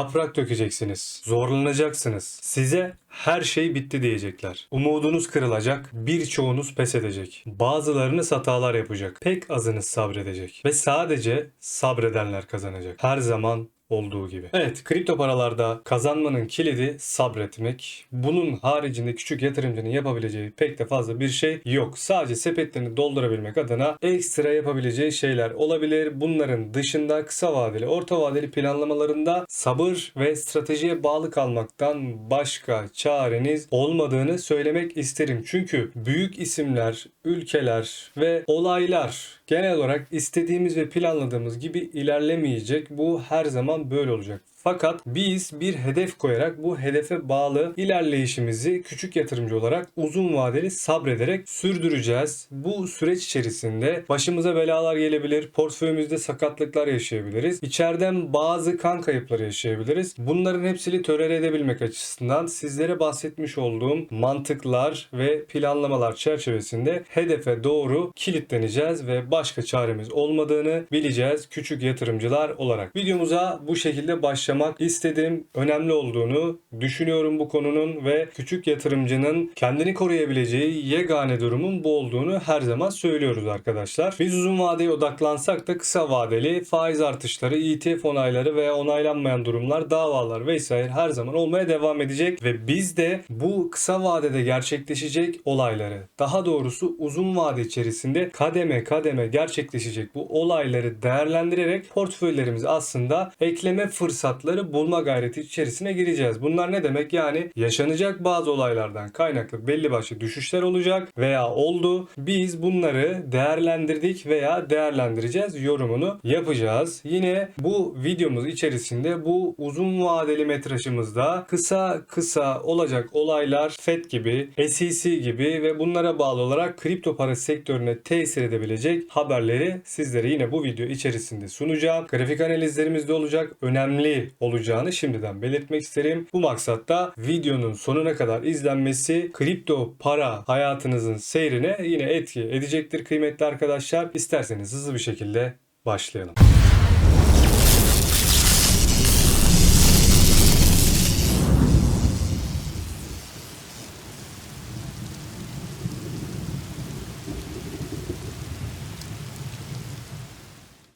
yaprak dökeceksiniz. Zorlanacaksınız. Size her şey bitti diyecekler. Umudunuz kırılacak, birçoğunuz pes edecek. Bazılarınız hatalar yapacak. Pek azınız sabredecek. Ve sadece sabredenler kazanacak. Her zaman olduğu gibi. Evet, kripto paralarda kazanmanın kilidi sabretmek. Bunun haricinde küçük yatırımcının yapabileceği pek de fazla bir şey yok. Sadece sepetlerini doldurabilmek adına ekstra yapabileceği şeyler olabilir. Bunların dışında kısa vadeli, orta vadeli planlamalarında sabır ve stratejiye bağlı kalmaktan başka çareniz olmadığını söylemek isterim. Çünkü büyük isimler, ülkeler ve olaylar genel olarak istediğimiz ve planladığımız gibi ilerlemeyecek. Bu her zaman böyle olacak. Fakat biz bir hedef koyarak bu hedefe bağlı ilerleyişimizi küçük yatırımcı olarak uzun vadeli sabrederek sürdüreceğiz. Bu süreç içerisinde başımıza belalar gelebilir, portföyümüzde sakatlıklar yaşayabiliriz. İçeriden bazı kan kayıpları yaşayabiliriz. Bunların hepsini tolere edebilmek açısından sizlere bahsetmiş olduğum mantıklar ve planlamalar çerçevesinde hedefe doğru kilitleneceğiz ve başka çaremiz olmadığını bileceğiz küçük yatırımcılar olarak. Videomuza bu şekilde başlamak istedim. Önemli olduğunu düşünüyorum bu konunun ve küçük yatırımcının kendini koruyabileceği yegane durumun bu olduğunu her zaman söylüyoruz arkadaşlar. Biz uzun vadeye odaklansak da kısa vadeli faiz artışları, ETF onayları veya onaylanmayan durumlar, davalar vesaire her zaman olmaya devam edecek ve biz de bu kısa vadede gerçekleşecek olayları, daha doğrusu uzun vade içerisinde kademe kademe gerçekleşecek bu olayları değerlendirerek portföylerimizi aslında ekleme fırsatları bulma gayreti içerisine gireceğiz. Bunlar ne demek? Yani yaşanacak bazı olaylardan kaynaklı belli başlı düşüşler olacak veya oldu. Biz bunları değerlendirdik veya değerlendireceğiz yorumunu yapacağız. Yine bu videomuz içerisinde bu uzun vadeli metrajımızda kısa kısa olacak olaylar FED gibi, SEC gibi ve bunlara bağlı olarak kripto para sektörüne tesir edebilecek haberleri sizlere yine bu video içerisinde sunacağım. Grafik analizlerimiz de Önemli olacağını şimdiden belirtmek isterim. Bu maksatta videonun sonuna kadar izlenmesi kripto para hayatınızın seyrine yine etki edecektir kıymetli arkadaşlar. İsterseniz hızlı bir şekilde başlayalım.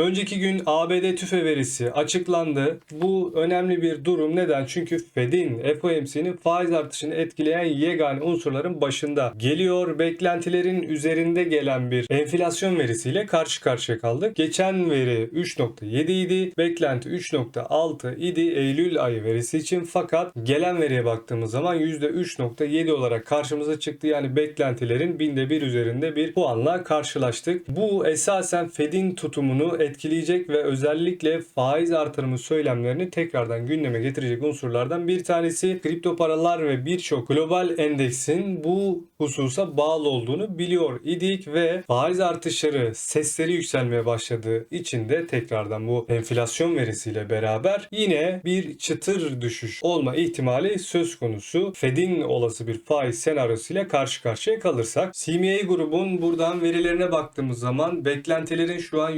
Önceki gün ABD tüfe verisi açıklandı. Bu önemli bir durum. Neden? Çünkü Fed'in, FOMC'nin faiz artışını etkileyen yegane unsurların başında geliyor. Beklentilerin üzerinde gelen bir enflasyon verisiyle karşı karşıya kaldık. Geçen veri 3.7 idi. Beklenti 3.6 idi Eylül ayı verisi için. Fakat gelen veriye baktığımız zaman %3.7 olarak karşımıza çıktı. Yani beklentilerin binde bir üzerinde bir puanla karşılaştık. Bu esasen Fed'in tutumunu etkileyecek ve özellikle faiz artırımı söylemlerini tekrardan gündeme getirecek unsurlardan bir tanesi kripto paralar ve birçok global endeksin bu hususa bağlı olduğunu biliyor idik ve faiz artışları sesleri yükselmeye başladığı için de tekrardan bu enflasyon verisiyle beraber yine bir çıtır düşüş olma ihtimali söz konusu. Fed'in olası bir faiz senaryosuyla karşı karşıya kalırsak CMA grubun buradan verilerine baktığımız zaman beklentilerin şu an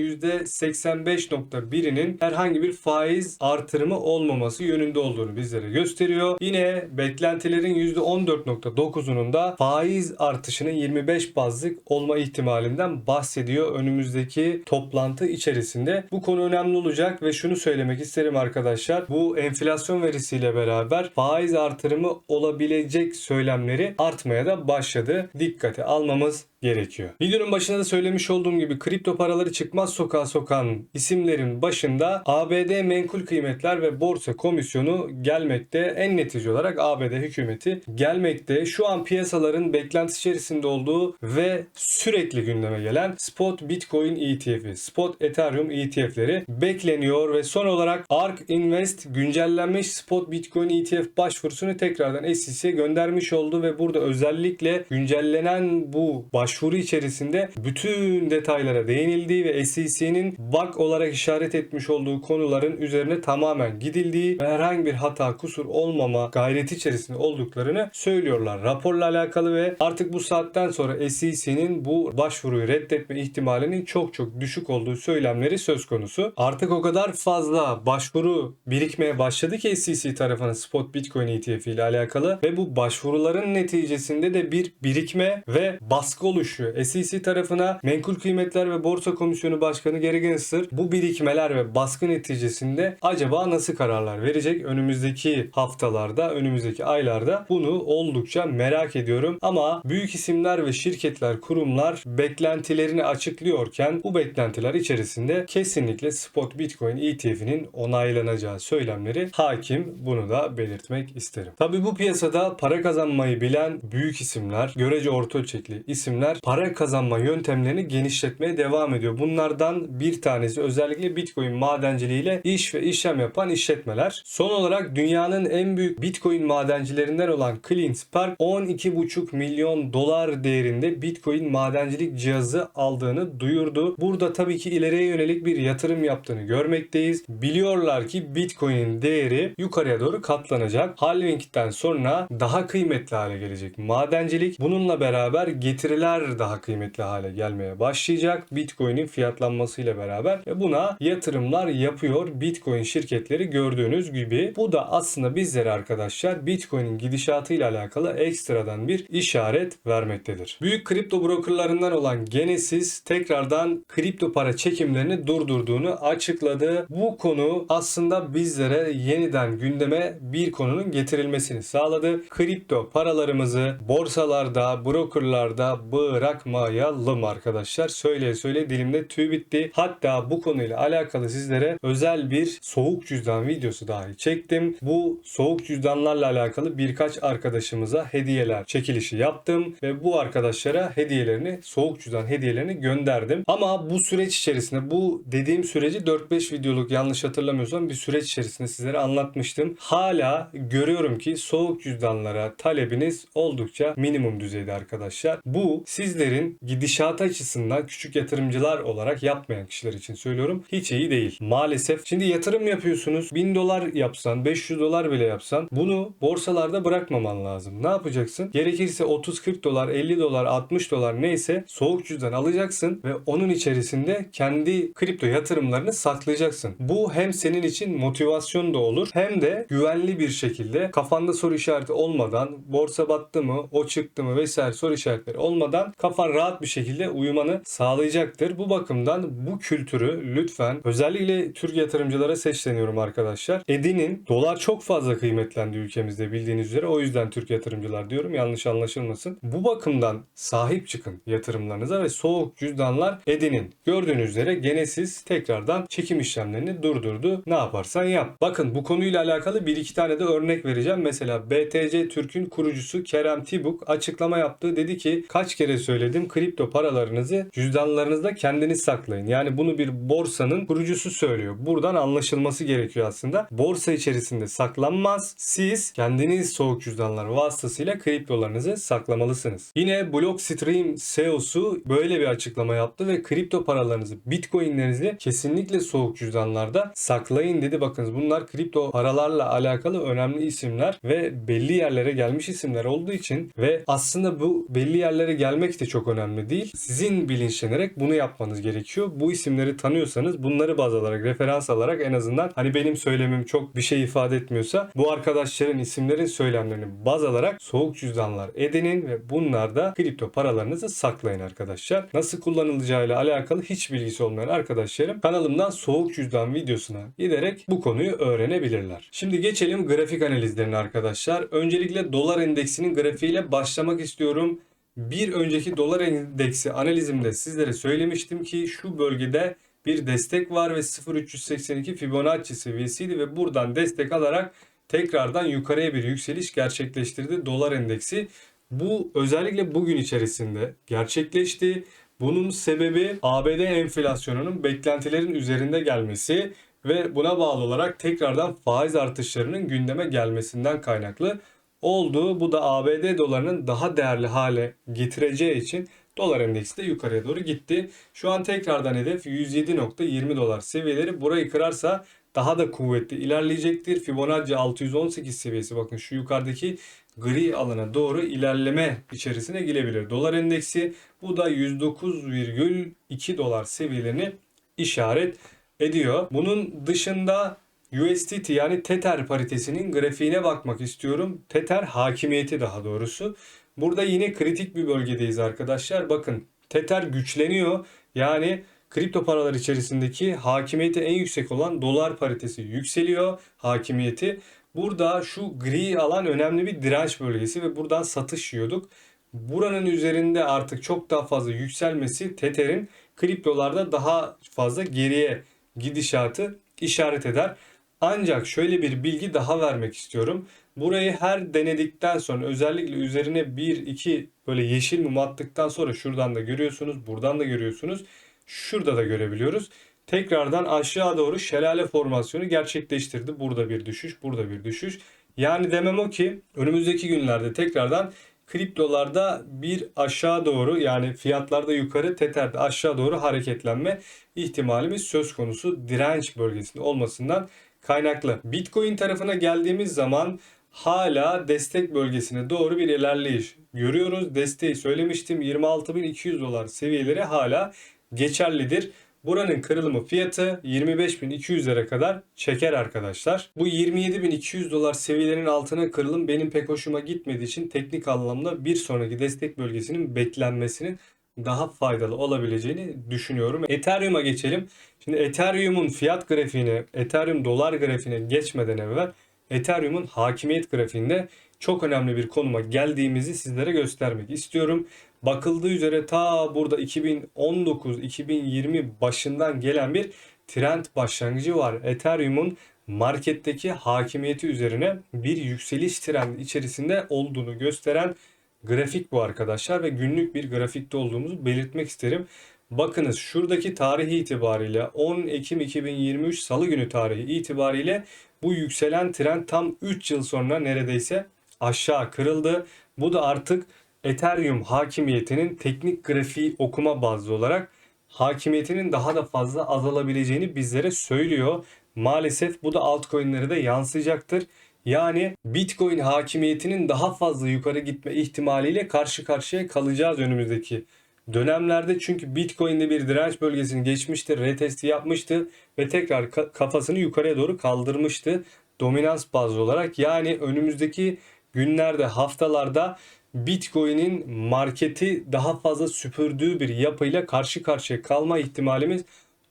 %85.1'inin herhangi bir faiz artırımı olmaması yönünde olduğunu bizlere gösteriyor. Yine beklentilerin %14.9'unun da faiz artışının 25 bazlık olma ihtimalinden bahsediyor önümüzdeki toplantı içerisinde. Bu konu önemli olacak ve şunu söylemek isterim arkadaşlar. Bu enflasyon verisiyle beraber faiz artırımı olabilecek söylemleri artmaya da başladı. Dikkate almamız gerekiyor. Videonun başında da söylemiş olduğum gibi kripto paraları çıkmaz sokağa sokan isimlerin başında ABD Menkul Kıymetler ve Borsa Komisyonu gelmekte. En netice olarak ABD hükümeti gelmekte. Şu an piyasaların beklenti içerisinde olduğu ve sürekli gündeme gelen spot Bitcoin ETF'i, spot Ethereum ETF'leri bekleniyor ve son olarak ARK Invest güncellenmiş spot Bitcoin ETF başvurusunu tekrardan SEC'ye göndermiş oldu ve burada özellikle güncellenen bu baş başvuru içerisinde bütün detaylara değinildiği ve SEC'nin bug olarak işaret etmiş olduğu konuların üzerine tamamen gidildiği ve herhangi bir hata kusur olmama gayreti içerisinde olduklarını söylüyorlar. Raporla alakalı ve artık bu saatten sonra SEC'nin bu başvuruyu reddetme ihtimalinin çok çok düşük olduğu söylemleri söz konusu. Artık o kadar fazla başvuru birikmeye başladı ki SEC tarafının spot Bitcoin ETF ile alakalı ve bu başvuruların neticesinde de bir birikme ve baskı oluşuyor. SEC tarafına Menkul Kıymetler ve Borsa Komisyonu Başkanı Gary Gensler bu birikmeler ve baskı neticesinde acaba nasıl kararlar verecek? Önümüzdeki haftalarda, önümüzdeki aylarda bunu oldukça merak ediyorum. Ama büyük isimler ve şirketler, kurumlar beklentilerini açıklıyorken bu beklentiler içerisinde kesinlikle spot Bitcoin ETF'inin onaylanacağı söylemleri hakim. Bunu da belirtmek isterim. Tabi bu piyasada para kazanmayı bilen büyük isimler, görece orta ölçekli isimler para kazanma yöntemlerini genişletmeye devam ediyor. Bunlardan bir tanesi özellikle Bitcoin madenciliğiyle iş ve işlem yapan işletmeler. Son olarak dünyanın en büyük Bitcoin madencilerinden olan CleanSpark 12,5 milyon dolar değerinde Bitcoin madencilik cihazı aldığını duyurdu. Burada tabii ki ileriye yönelik bir yatırım yaptığını görmekteyiz. Biliyorlar ki Bitcoin'in değeri yukarıya doğru katlanacak. Halving'den sonra daha kıymetli hale gelecek madencilik. Bununla beraber getiriler daha kıymetli hale gelmeye başlayacak. Bitcoin'in fiyatlanmasıyla beraber buna yatırımlar yapıyor Bitcoin şirketleri gördüğünüz gibi. Bu da aslında bizlere arkadaşlar Bitcoin'in gidişatıyla alakalı ekstradan bir işaret vermektedir. Büyük kripto brokerlarından olan Genesis tekrardan kripto para çekimlerini durdurduğunu açıkladı. Bu konu aslında bizlere yeniden gündeme bir konunun getirilmesini sağladı. Kripto paralarımızı borsalarda, brokerlarda bırakmayalım arkadaşlar. Söyle söyle dilimde tüy bitti. Hatta bu konuyla alakalı sizlere özel bir soğuk cüzdan videosu dahi çektim. Bu soğuk cüzdanlarla alakalı birkaç arkadaşımıza hediyeler çekilişi yaptım ve bu arkadaşlara hediyelerini, soğuk cüzdan hediyelerini gönderdim. Ama bu süreç içerisinde bu dediğim süreci 4-5 videoluk yanlış hatırlamıyorsam bir süreç içerisinde sizlere anlatmıştım. Hala görüyorum ki soğuk cüzdanlara talebiniz oldukça minimum düzeyde arkadaşlar. Bu sizlerin gidişat açısından küçük yatırımcılar olarak yapmayan kişiler için söylüyorum. Hiç iyi değil. Maalesef. Şimdi yatırım yapıyorsunuz. 1000 dolar yapsan, 500 dolar bile yapsan bunu borsalarda bırakmaman lazım. Ne yapacaksın? Gerekirse 30-40 dolar, 50 dolar, 60 dolar neyse soğuk cüzdan alacaksın ve onun içerisinde kendi kripto yatırımlarını saklayacaksın. Bu hem senin için motivasyon da olur hem de güvenli bir şekilde kafanda soru işareti olmadan borsa battı mı, o çıktı mı vesaire soru işaretleri olmadan kafan rahat bir şekilde uyumanı sağlayacaktır. Bu bakımdan bu kültürü lütfen özellikle Türk yatırımcılara sesleniyorum arkadaşlar. Edinin dolar çok fazla kıymetlendi ülkemizde bildiğiniz üzere. O yüzden Türk yatırımcılar diyorum yanlış anlaşılmasın. Bu bakımdan sahip çıkın yatırımlarınıza ve soğuk cüzdanlar edinin. Gördüğünüz üzere Genesis tekrardan çekim işlemlerini durdurdu. Ne yaparsan yap. Bakın bu konuyla alakalı bir iki tane de örnek vereceğim. Mesela BTC Türk'ün kurucusu Kerem Tibuk açıklama yaptı. Dedi ki kaç kere söyledim kripto paralarınızı cüzdanlarınızda kendiniz saklayın. Yani bunu bir borsanın kurucusu söylüyor. Buradan anlaşılması gerekiyor aslında. Borsa içerisinde saklanmaz. Siz kendiniz soğuk cüzdanlar vasıtasıyla kriptolarınızı saklamalısınız. Yine Blockstream CEO'su böyle bir açıklama yaptı ve kripto paralarınızı, bitcoinlerinizi kesinlikle soğuk cüzdanlarda saklayın dedi. Bakınız bunlar kripto paralarla alakalı önemli isimler ve belli yerlere gelmiş isimler olduğu için ve aslında bu belli yerlere gelmek de çok önemli değil. Sizin bilinçlenerek bunu yapmanız gerekiyor. Bu isimleri tanıyorsanız bunları baz alarak, referans alarak en azından hani benim söylemim çok bir şey ifade etmiyorsa bu arkadaşların isimlerin söylemlerini baz alarak soğuk cüzdanlar edinin ve bunlarda kripto paralarınızı saklayın arkadaşlar. Nasıl kullanılacağıyla alakalı hiç bilgisi olmayan arkadaşlarım kanalımdan soğuk cüzdan videosuna giderek bu konuyu öğrenebilirler. Şimdi geçelim grafik analizlerine arkadaşlar. Öncelikle dolar endeksinin grafiğiyle başlamak istiyorum. Bir önceki dolar endeksi analizimde sizlere söylemiştim ki şu bölgede bir destek var ve 0382 Fibonacci seviyesiydi ve buradan destek alarak tekrardan yukarıya bir yükseliş gerçekleştirdi dolar endeksi. Bu özellikle bugün içerisinde gerçekleşti. Bunun sebebi ABD enflasyonunun beklentilerin üzerinde gelmesi ve buna bağlı olarak tekrardan faiz artışlarının gündeme gelmesinden kaynaklı oldu. Bu da ABD dolarının daha değerli hale getireceği için Dolar endeksi de yukarıya doğru gitti. Şu an tekrardan hedef 107.20 dolar seviyeleri. Burayı kırarsa daha da kuvvetli ilerleyecektir. Fibonacci 618 seviyesi bakın şu yukarıdaki gri alana doğru ilerleme içerisine girebilir. Dolar endeksi bu da 109,2 dolar seviyelerini işaret ediyor. Bunun dışında USDT yani Tether paritesinin grafiğine bakmak istiyorum. Tether hakimiyeti daha doğrusu. Burada yine kritik bir bölgedeyiz arkadaşlar. Bakın Tether güçleniyor. Yani kripto paralar içerisindeki hakimiyeti en yüksek olan dolar paritesi yükseliyor hakimiyeti. Burada şu gri alan önemli bir direnç bölgesi ve buradan satış yiyorduk. Buranın üzerinde artık çok daha fazla yükselmesi Tether'in kriptolarda daha fazla geriye gidişatı işaret eder. Ancak şöyle bir bilgi daha vermek istiyorum. Burayı her denedikten sonra özellikle üzerine 1 2 böyle yeşil mum attıktan sonra şuradan da görüyorsunuz, buradan da görüyorsunuz. Şurada da görebiliyoruz. Tekrardan aşağı doğru şelale formasyonu gerçekleştirdi. Burada bir düşüş, burada bir düşüş. Yani demem o ki önümüzdeki günlerde tekrardan kriptolarda bir aşağı doğru yani fiyatlarda yukarı teterde aşağı doğru hareketlenme ihtimalimiz söz konusu direnç bölgesinde olmasından kaynaklı. Bitcoin tarafına geldiğimiz zaman hala destek bölgesine doğru bir ilerleyiş görüyoruz. Desteği söylemiştim 26.200 dolar seviyeleri hala geçerlidir. Buranın kırılımı fiyatı 25.200'lere kadar çeker arkadaşlar. Bu 27.200 dolar seviyelerinin altına kırılım benim pek hoşuma gitmediği için teknik anlamda bir sonraki destek bölgesinin beklenmesinin daha faydalı olabileceğini düşünüyorum. Ethereum'a geçelim. Şimdi Ethereum'un fiyat grafiğine, Ethereum dolar grafiğine geçmeden evvel Ethereum'un hakimiyet grafiğinde çok önemli bir konuma geldiğimizi sizlere göstermek istiyorum. Bakıldığı üzere ta burada 2019-2020 başından gelen bir trend başlangıcı var. Ethereum'un marketteki hakimiyeti üzerine bir yükseliş trendi içerisinde olduğunu gösteren grafik bu arkadaşlar ve günlük bir grafikte olduğumuzu belirtmek isterim. Bakınız şuradaki tarih itibariyle 10 Ekim 2023 Salı günü tarihi itibariyle bu yükselen trend tam 3 yıl sonra neredeyse aşağı kırıldı. Bu da artık Ethereum hakimiyetinin teknik grafiği okuma bazlı olarak hakimiyetinin daha da fazla azalabileceğini bizlere söylüyor. Maalesef bu da altcoin'lere de yansıyacaktır. Yani Bitcoin hakimiyetinin daha fazla yukarı gitme ihtimaliyle karşı karşıya kalacağız önümüzdeki dönemlerde. Çünkü Bitcoin'de bir direnç bölgesini geçmişti, retesti yapmıştı ve tekrar ka- kafasını yukarıya doğru kaldırmıştı. Dominans bazlı olarak yani önümüzdeki günlerde, haftalarda Bitcoin'in marketi daha fazla süpürdüğü bir yapıyla karşı karşıya kalma ihtimalimiz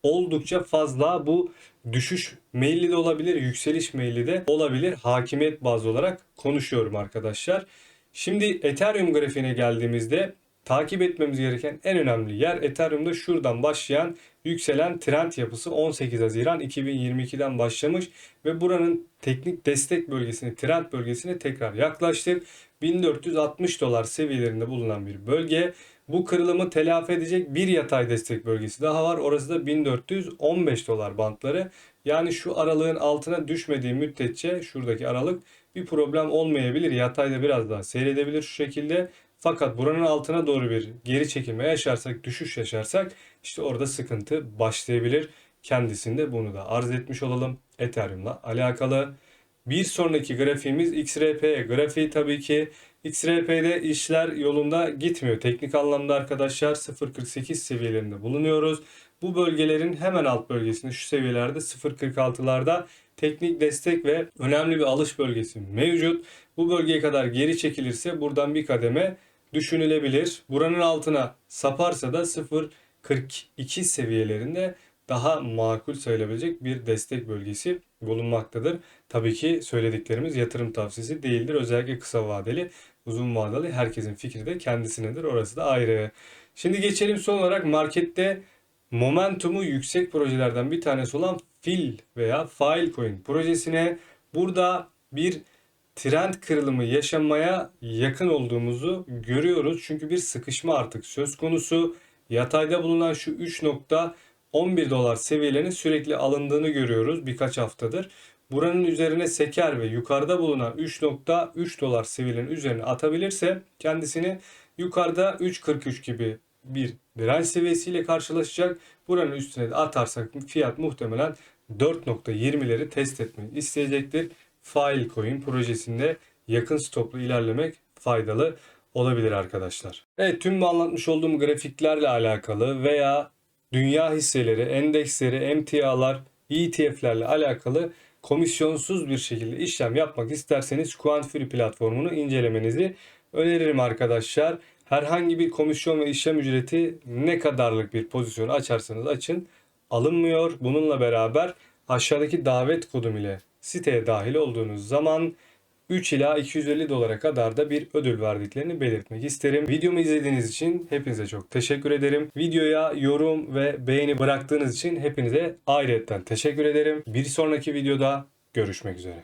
oldukça fazla. Bu düşüş meyilli de olabilir, yükseliş meyilli de olabilir. Hakimiyet bazlı olarak konuşuyorum arkadaşlar. Şimdi Ethereum grafiğine geldiğimizde takip etmemiz gereken en önemli yer Ethereum'da şuradan başlayan yükselen trend yapısı 18 Haziran 2022'den başlamış ve buranın teknik destek bölgesine, trend bölgesine tekrar yaklaştık. 1460 dolar seviyelerinde bulunan bir bölge. Bu kırılımı telafi edecek bir yatay destek bölgesi daha var. Orası da 1415 dolar bantları. Yani şu aralığın altına düşmediği müddetçe şuradaki aralık bir problem olmayabilir. Yatayda biraz daha seyredebilir şu şekilde. Fakat buranın altına doğru bir geri çekilme yaşarsak, düşüş yaşarsak işte orada sıkıntı başlayabilir. Kendisinde bunu da arz etmiş olalım. Ethereum'la alakalı. Bir sonraki grafiğimiz XRP grafiği tabii ki XRP'de işler yolunda gitmiyor. Teknik anlamda arkadaşlar 0.48 seviyelerinde bulunuyoruz. Bu bölgelerin hemen alt bölgesinde şu seviyelerde 0.46'larda teknik destek ve önemli bir alış bölgesi mevcut. Bu bölgeye kadar geri çekilirse buradan bir kademe düşünülebilir. Buranın altına saparsa da 0.42 seviyelerinde daha makul sayılabilecek bir destek bölgesi bulunmaktadır. Tabii ki söylediklerimiz yatırım tavsiyesi değildir. Özellikle kısa vadeli, uzun vadeli herkesin fikri de kendisinedir. Orası da ayrı. Şimdi geçelim son olarak markette momentumu yüksek projelerden bir tanesi olan FIL veya Filecoin projesine burada bir trend kırılımı yaşamaya yakın olduğumuzu görüyoruz. Çünkü bir sıkışma artık söz konusu. Yatayda bulunan şu 3.11 dolar seviyelerinin sürekli alındığını görüyoruz birkaç haftadır. Buranın üzerine seker ve yukarıda bulunan 3.3 dolar seviyelerinin üzerine atabilirse kendisini yukarıda 3.43 gibi bir direnç seviyesiyle karşılaşacak. Buranın üstüne de atarsak fiyat muhtemelen 4.20'leri test etmeyi isteyecektir. Filecoin projesinde yakın stoplu ilerlemek faydalı olabilir arkadaşlar. Evet tüm bu anlatmış olduğum grafiklerle alakalı veya dünya hisseleri, endeksleri, emtialar, ETF'lerle alakalı komisyonsuz bir şekilde işlem yapmak isterseniz Quantfree platformunu incelemenizi öneririm arkadaşlar. Herhangi bir komisyon ve işlem ücreti ne kadarlık bir pozisyon açarsanız açın alınmıyor. Bununla beraber aşağıdaki davet kodum ile siteye dahil olduğunuz zaman 3 ila 250 dolara kadar da bir ödül verdiklerini belirtmek isterim. Videomu izlediğiniz için hepinize çok teşekkür ederim. Videoya yorum ve beğeni bıraktığınız için hepinize ayrıyetten teşekkür ederim. Bir sonraki videoda görüşmek üzere.